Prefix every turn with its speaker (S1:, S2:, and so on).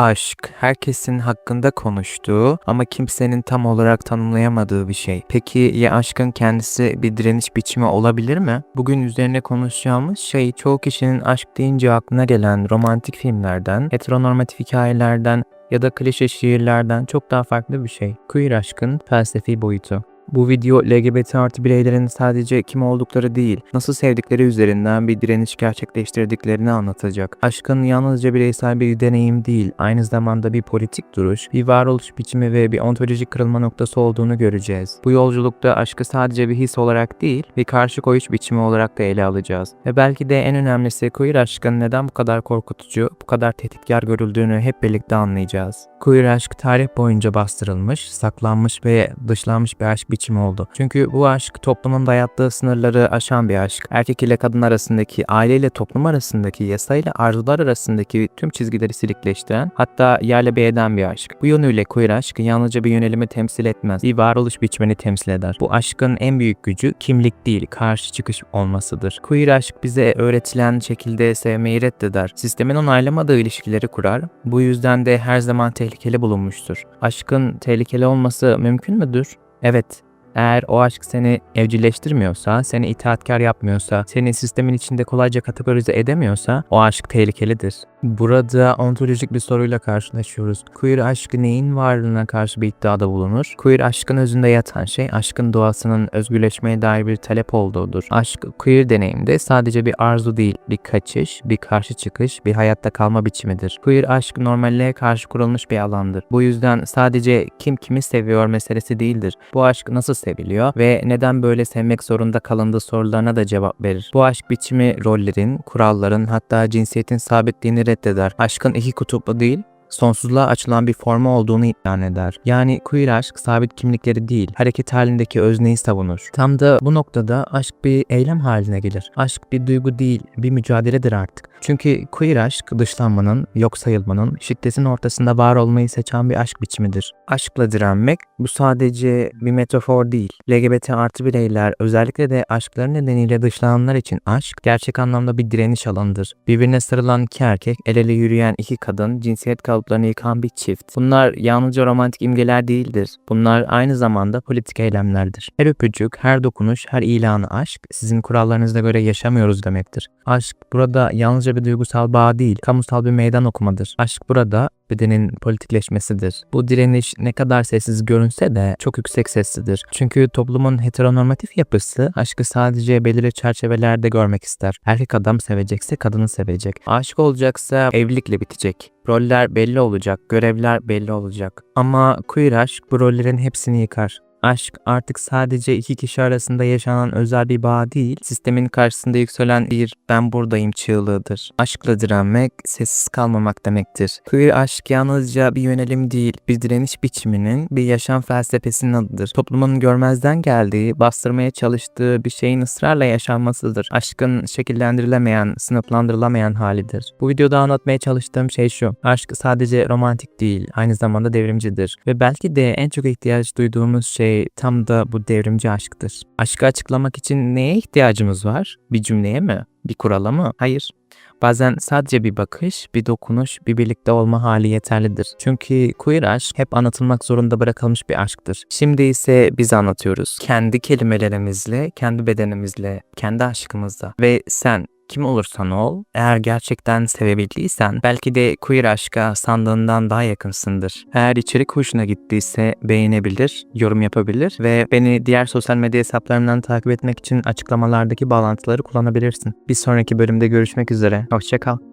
S1: Aşk, herkesin hakkında konuştuğu ama kimsenin tam olarak tanımlayamadığı bir şey. Peki ya aşkın kendisi bir direniş biçimi olabilir mi? Bugün üzerine konuşacağımız şey çoğu kişinin aşk deyince aklına gelen romantik filmlerden, heteronormatif hikayelerden ya da klişe şiirlerden çok daha farklı bir şey. Queer aşkın felsefi boyutu. Bu video LGBT artı bireylerin sadece kim oldukları değil, nasıl sevdikleri üzerinden bir direniş gerçekleştirdiklerini anlatacak. Aşkın yalnızca bireysel bir deneyim değil, aynı zamanda bir politik duruş, bir varoluş biçimi ve bir ontolojik kırılma noktası olduğunu göreceğiz. Bu yolculukta aşkı sadece bir his olarak değil, bir karşı koyuş biçimi olarak da ele alacağız. Ve belki de en önemlisi queer aşkın neden bu kadar korkutucu, bu kadar tehditkar görüldüğünü hep birlikte anlayacağız. Queer aşk tarih boyunca bastırılmış, saklanmış ve dışlanmış bir aşk biçimi oldu. Çünkü bu aşk toplumun dayattığı sınırları aşan bir aşk. Erkek ile kadın arasındaki, aile ile toplum arasındaki, yasa ile arzular arasındaki tüm çizgileri silikleştiren, hatta yerle bir eden bir aşk. Bu yönüyle queer aşk yalnızca bir yönelimi temsil etmez, bir varoluş biçimini temsil eder. Bu aşkın en büyük gücü kimlik değil, karşı çıkış olmasıdır. Queer aşk bize öğretilen şekilde sevmeyi reddeder. Sistemin onaylamadığı ilişkileri kurar. Bu yüzden de her zaman tehlikeli bulunmuştur. Aşkın tehlikeli olması mümkün müdür? Evet, eğer o aşk seni evcilleştirmiyorsa, seni itaatkar yapmıyorsa, seni sistemin içinde kolayca kategorize edemiyorsa o aşk tehlikelidir. Burada ontolojik bir soruyla karşılaşıyoruz. Queer aşkı neyin varlığına karşı bir iddiada bulunur? Queer aşkın özünde yatan şey aşkın doğasının özgürleşmeye dair bir talep olduğudur. Aşk queer deneyimde sadece bir arzu değil, bir kaçış, bir karşı çıkış, bir hayatta kalma biçimidir. Queer aşk normalliğe karşı kurulmuş bir alandır. Bu yüzden sadece kim kimi seviyor meselesi değildir. Bu aşk nasıl seviliyor ve neden böyle sevmek zorunda kalındığı sorularına da cevap verir. Bu aşk biçimi rollerin, kuralların hatta cinsiyetin sabitliğini reddeder. Aşkın iki kutuplu değil, sonsuzluğa açılan bir formu olduğunu iddia eder. Yani queer aşk sabit kimlikleri değil, hareket halindeki özneyi savunur. Tam da bu noktada aşk bir eylem haline gelir. Aşk bir duygu değil, bir mücadeledir artık. Çünkü queer aşk dışlanmanın, yok sayılmanın, şiddetin ortasında var olmayı seçen bir aşk biçimidir. Aşkla direnmek bu sadece bir metafor değil. LGBT artı bireyler özellikle de aşkları nedeniyle dışlananlar için aşk gerçek anlamda bir direniş alanıdır. Birbirine sarılan iki erkek, el ele yürüyen iki kadın, cinsiyet kalıplarını yıkan bir çift. Bunlar yalnızca romantik imgeler değildir. Bunlar aynı zamanda politik eylemlerdir. Her öpücük, her dokunuş, her ilanı aşk sizin kurallarınıza göre yaşamıyoruz demektir. Aşk burada yalnızca bir duygusal bağ değil, kamusal bir meydan okumadır. Aşk burada bedenin politikleşmesidir. Bu direniş ne kadar sessiz görünse de çok yüksek seslidir. Çünkü toplumun heteronormatif yapısı aşkı sadece belirli çerçevelerde görmek ister. Erkek adam sevecekse kadını sevecek. Aşık olacaksa evlilikle bitecek. Roller belli olacak, görevler belli olacak. Ama queer aşk bu rollerin hepsini yıkar. Aşk artık sadece iki kişi arasında yaşanan özel bir bağ değil, sistemin karşısında yükselen bir ben buradayım çığlığıdır. Aşkla direnmek, sessiz kalmamak demektir. Queer aşk yalnızca bir yönelim değil, bir direniş biçiminin, bir yaşam felsefesinin adıdır. Toplumun görmezden geldiği, bastırmaya çalıştığı bir şeyin ısrarla yaşanmasıdır. Aşkın şekillendirilemeyen, sınıflandırılamayan halidir. Bu videoda anlatmaya çalıştığım şey şu. Aşk sadece romantik değil, aynı zamanda devrimcidir. Ve belki de en çok ihtiyaç duyduğumuz şey tam da bu devrimci aşktır. Aşkı açıklamak için neye ihtiyacımız var? Bir cümleye mi? Bir kurala mı? Hayır. Bazen sadece bir bakış, bir dokunuş, bir birlikte olma hali yeterlidir. Çünkü queer aşk hep anlatılmak zorunda bırakılmış bir aşktır. Şimdi ise biz anlatıyoruz. Kendi kelimelerimizle, kendi bedenimizle, kendi aşkımızla. Ve sen kim olursan ol, eğer gerçekten sevebildiysen belki de queer aşka sandığından daha yakınsındır. Eğer içerik hoşuna gittiyse beğenebilir, yorum yapabilir ve beni diğer sosyal medya hesaplarımdan takip etmek için açıklamalardaki bağlantıları kullanabilirsin. Bir sonraki bölümde görüşmek üzere. Hoşçakal.